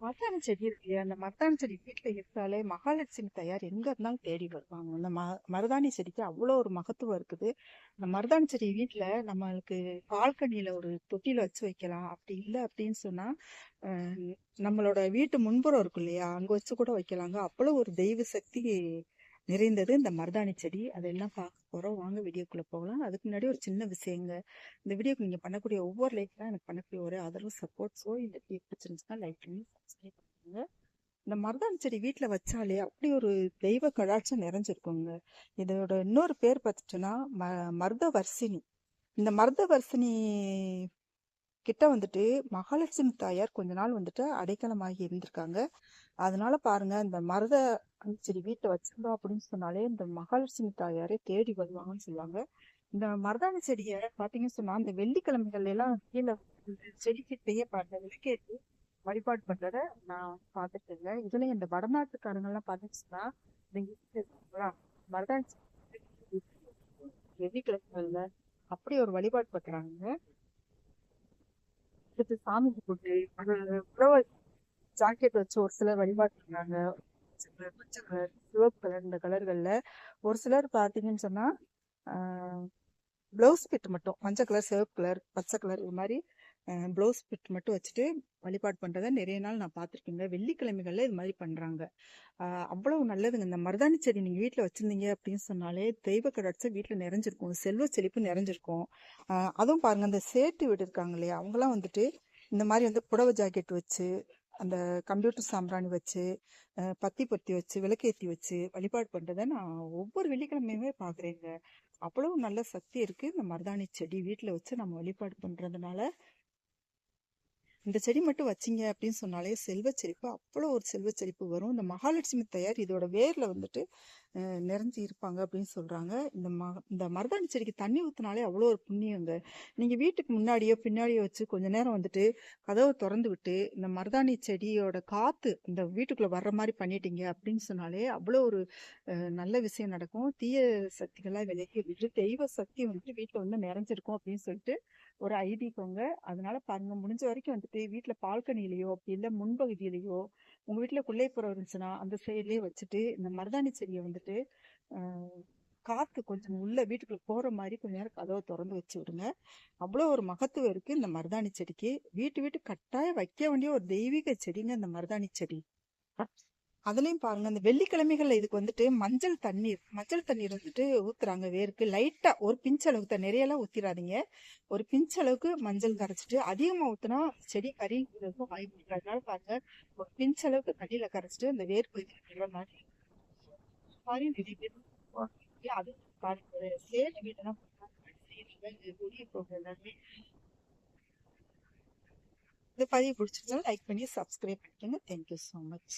மருதாணி செடி இருக்கு. அந்த மருதாணி செடி வீட்டில் இருந்தாலே மகாலட்சுமி தயார் எங்கே இருந்தாலும் தேடி வருவாங்க. அந்த ம மருதாணி செடிக்கு அவ்வளோ ஒரு மகத்துவம் இருக்குது. அந்த மருதாணி செடி வீட்டில் நம்மளுக்கு பால்கனியில் ஒரு தொட்டியில் வச்சு வைக்கலாம். அப்படி இல்லை அப்படின்னு சொன்னால் நம்மளோட வீட்டு முன்புறம் இருக்கும் இல்லையா? அங்கே வச்சு கூட வைக்கலாங்க. அவ்வளோ ஒரு தெய்வ சக்தி நிறைந்தது. இந்த மருதாணி செடி அதெல்லாம் பார்க்க போகிறோம் வாங்க வீடியோக்குள்ளே போகலாம். அதுக்கு முன்னாடி ஒரு சின்ன விஷயங்க. இந்த வீடியோக்கு நீங்கள் பண்ணக்கூடிய ஒவ்வொரு லைக்லாம் எனக்கு பண்ணக்கூடிய ஒரே ஆதரவு சப்போர்ட் ஸோ இந்த வீடியோ பிடிச்சிருந்துச்சுன்னா லைக் பண்ணி சப்ஸ்கிரைப் பண்ணுங்க. இந்த மருதாணி செடி வீட்டில் வச்சாலே அப்படி ஒரு தெய்வ கடாட்சம் நிறைஞ்சிருக்குங்க. இதோட இன்னொரு பேர் பார்த்துட்டோன்னா ம மருத வர்சினி இந்த மருத வர்சினி கிட்ட வந்துட்டு மகாலட்சுமி தாயார் கொஞ்ச நாள் வந்துட்டு அடைக்கலமாகி இருந்திருக்காங்க. அதனால பாருங்க இந்த மருத செடி வீட்டில் வச்சிருந்தோம் அப்படின்னு சொன்னாலே இந்த மகாலட்சுமி தாயாரே தேடி வருவாங்கன்னு சொல்லுவாங்க. இந்த மருதாணி செடியை பார்த்தீங்கன்னு சொன்னா இந்த வெள்ளிக்கிழமைகள் எல்லாம் கீழே செடி கிட்டேயே பாருங்க விளக்கேற்றி வழிபாடு பண்றத நான் பார்த்துட்டேங்க இதுல இந்த வடநாட்டுக்காரங்க எல்லாம் பார்த்தீங்கன்னா இந்த மருதாணி வெள்ளிக்கிழமைகள்ல அப்படி ஒரு வழிபாடு பண்றாங்க. எடுத்து சாமி கும்பிட்டு உழவர் ஜாக்கெட் வச்சு ஒரு சிலர் வழிபாடு பண்ணாங்க கலர் சிவப்பு கலர் இந்த கலர்கள்ல ஒரு சிலர் பாத்தீங்கன்னு சொன்னா பிளவுஸ் பிட் மட்டும். மஞ்சள் கலர் சிவப்பு கலர் பச்சை கலர் இது மாதிரி ப்ளவுஸ் பிட் மட்டும் வச்சுட்டு வழிபாடு பண்ணுறதை நிறைய நாள் நான் பார்த்துருக்கேங்க. வெள்ளிக்கிழமைகளில் இது மாதிரி பண்ணுறாங்க அவ்வளவு நல்லதுங்க. இந்த மருதாணி செடி நீங்கள் வீட்டில் வச்சுருந்தீங்க அப்படின்னு சொன்னாலே தெய்வ கடாட்சம் வீட்டில் நிறைஞ்சிருக்கும். செல்வ செழிப்பு நிறைஞ்சிருக்கும். அதுவும் பாருங்கள் அந்த சேட்டு வீடு இருக்காங்க இல்லையா? அவங்களாம் வந்துட்டு இந்த மாதிரி வந்து புடவை ஜாக்கெட் வச்சு அந்த கம்ப்யூட்டர் சாம்பிராணி வச்சு பத்தி பத்தி வச்சு விளக்கேற்றி வச்சு வழிபாடு பண்ணுறதை நான் ஒவ்வொரு வெள்ளிக்கிழமையுமே பார்க்குறேங்க. அவ்வளவு நல்ல சக்தி இருக்குது இந்த மருதாணி செடி வீட்டில் வச்சு நம்ம வழிபாடு பண்ணுறதுனால இந்த செடி மட்டும் வச்சிங்க அப்படின்னு சொன்னாலே செல்வ அவ்வளோ ஒரு செல்வ வரும். இந்த மகாலட்சுமி தயார் இதோட வேரில் வந்துட்டு நிறைஞ்சி இருப்பாங்க அப்படின்னு சொல்கிறாங்க இந்த ம இந்த மருதாணி செடிக்கு தண்ணி ஊற்றினாலே அவ்வளோ ஒரு புண்ணியங்க. நீங்கள் வீட்டுக்கு முன்னாடியோ பின்னாடியோ வச்சு கொஞ்ச நேரம் வந்துட்டு கதவை திறந்து விட்டு இந்த மருதாணி செடியோட காற்று இந்த வீட்டுக்குள்ளே வர்ற மாதிரி பண்ணிட்டீங்க அப்படின்னு சொன்னாலே அவ்வளோ ஒரு நல்ல விஷயம் நடக்கும். தீய சக்திகளாக விலகி விட்டு தெய்வ சக்தி வந்துட்டு வீட்டில் வந்து நிறைஞ்சிருக்கும் அப்படின்னு சொல்லிட்டு ஒரு ஐதீகங்க. அதனால பாருங்க முடிஞ்ச வரைக்கும் வந்துட்டு வீட்டில் பால்கனிலேயோ அப்படி இல்லை முன்பகுதியிலேயோ உங்கள் வீட்டில் குள்ளைப்புறம் இருந்துச்சுன்னா அந்த சைட்லேயே வச்சுட்டு இந்த மருதாணி செடியை வந்துட்டு காற்று கொஞ்சம் உள்ள வீட்டுக்குள்ள போகிற மாதிரி கொஞ்ச நேரம் கதவை திறந்து வச்சு விடுங்க. அவ்வளோ ஒரு மகத்துவம் இருக்குது இந்த மருதாணி செடிக்கு. வீட்டு வீட்டு கட்டாயம் வைக்க வேண்டிய ஒரு தெய்வீக செடிங்க இந்த மருதாணி செடி. அதுலேயும் பாருங்க அந்த வெள்ளிக்கிழமைகள்ல இதுக்கு வந்துட்டு மஞ்சள் தண்ணீர் மஞ்சள் தண்ணீர் வந்துட்டு ஊத்துறாங்க வேருக்கு. லைட்டா ஒரு பிஞ்ச் அளவுக்கு தான் நிறைய எல்லாம் ஒரு பிஞ்ச் அளவுக்கு மஞ்சள் கரைச்சிட்டு அதிகமா ஊத்துனா செடி கறி வாய்ப்பு அதனால பாருங்க ஒரு பிஞ்ச் அளவுக்கு தண்ணியில கரைச்சிட்டு அந்த வேர் பகுதியில் மாதிரி மாதிரி நிறைய பேர் அது பாருங்க சேலை வீடெல்லாம் எல்லாருமே இந்த பதிவு பிடிச்சிருந்தாலும் லைக் பண்ணி சப்ஸ்கிரைப் பண்ணிக்கோங்க. Thank you so much